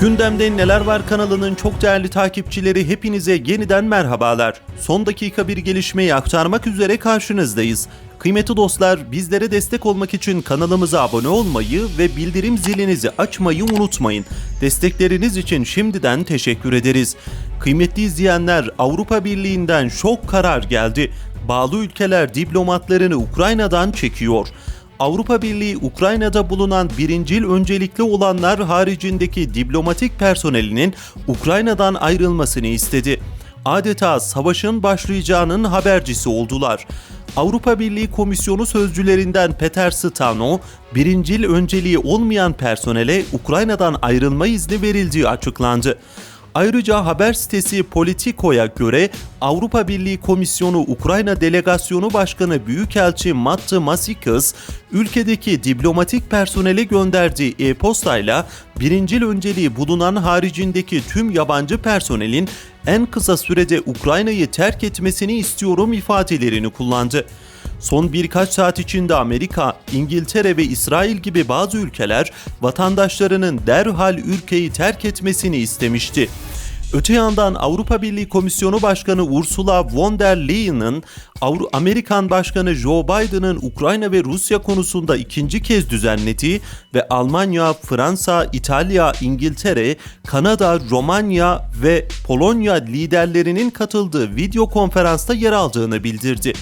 Gündemde Neler Var kanalının çok değerli takipçileri hepinize yeniden merhabalar. Son dakika bir gelişmeyi aktarmak üzere karşınızdayız. Kıymetli dostlar bizlere destek olmak için kanalımıza abone olmayı ve bildirim zilinizi açmayı unutmayın. Destekleriniz için şimdiden teşekkür ederiz. Kıymetli izleyenler Avrupa Birliği'nden şok karar geldi. Bağlı ülkeler diplomatlarını Ukrayna'dan çekiyor. Avrupa Birliği Ukrayna'da bulunan birincil öncelikli olanlar haricindeki diplomatik personelinin Ukrayna'dan ayrılmasını istedi. Adeta savaşın başlayacağının habercisi oldular. Avrupa Birliği Komisyonu sözcülerinden Peter Stano, birincil önceliği olmayan personele Ukrayna'dan ayrılma izni verildiği açıklandı. Ayrıca haber sitesi Politico'ya göre Avrupa Birliği Komisyonu Ukrayna Delegasyonu Başkanı Büyükelçi Matt Masikas, ülkedeki diplomatik personele gönderdiği e-postayla birincil önceliği bulunan haricindeki tüm yabancı personelin en kısa sürede Ukrayna'yı terk etmesini istiyorum ifadelerini kullandı. Son birkaç saat içinde Amerika, İngiltere ve İsrail gibi bazı ülkeler vatandaşlarının derhal ülkeyi terk etmesini istemişti. Öte yandan Avrupa Birliği Komisyonu Başkanı Ursula von der Leyen'ın Avru- Amerikan Başkanı Joe Biden'ın Ukrayna ve Rusya konusunda ikinci kez düzenlediği ve Almanya, Fransa, İtalya, İngiltere, Kanada, Romanya ve Polonya liderlerinin katıldığı video konferansta yer aldığını bildirdi.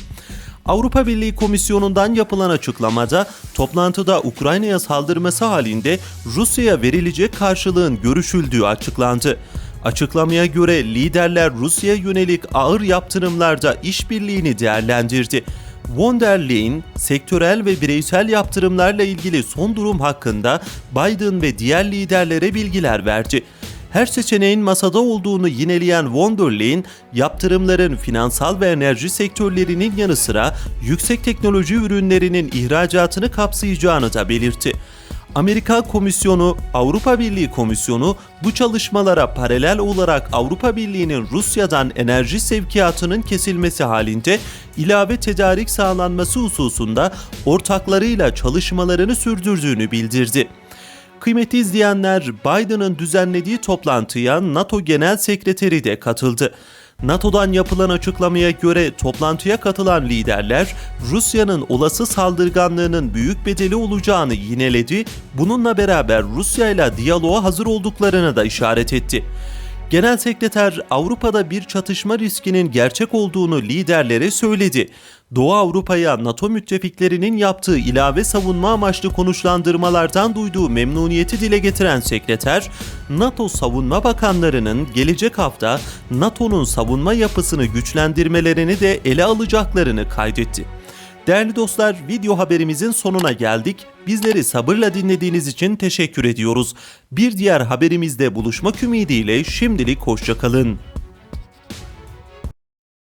Avrupa Birliği Komisyonu'ndan yapılan açıklamada toplantıda Ukrayna'ya saldırması halinde Rusya'ya verilecek karşılığın görüşüldüğü açıklandı. Açıklamaya göre liderler Rusya'ya yönelik ağır yaptırımlarda işbirliğini değerlendirdi. Von der Leyen, sektörel ve bireysel yaptırımlarla ilgili son durum hakkında Biden ve diğer liderlere bilgiler verdi. Her seçeneğin masada olduğunu yineleyen von der yaptırımların finansal ve enerji sektörlerinin yanı sıra yüksek teknoloji ürünlerinin ihracatını kapsayacağını da belirtti. Amerika Komisyonu, Avrupa Birliği Komisyonu bu çalışmalara paralel olarak Avrupa Birliği'nin Rusya'dan enerji sevkiyatının kesilmesi halinde ilave tedarik sağlanması hususunda ortaklarıyla çalışmalarını sürdürdüğünü bildirdi. Kıymetli izleyenler, Biden'ın düzenlediği toplantıya NATO Genel Sekreteri de katıldı. NATO'dan yapılan açıklamaya göre toplantıya katılan liderler Rusya'nın olası saldırganlığının büyük bedeli olacağını yineledi. Bununla beraber Rusya ile diyaloğa hazır olduklarını da işaret etti. Genel Sekreter Avrupa'da bir çatışma riskinin gerçek olduğunu liderlere söyledi. Doğu Avrupa'ya NATO müttefiklerinin yaptığı ilave savunma amaçlı konuşlandırmalardan duyduğu memnuniyeti dile getiren sekreter, NATO savunma bakanlarının gelecek hafta NATO'nun savunma yapısını güçlendirmelerini de ele alacaklarını kaydetti. Değerli dostlar, video haberimizin sonuna geldik. Bizleri sabırla dinlediğiniz için teşekkür ediyoruz. Bir diğer haberimizde buluşmak ümidiyle şimdilik hoşçakalın.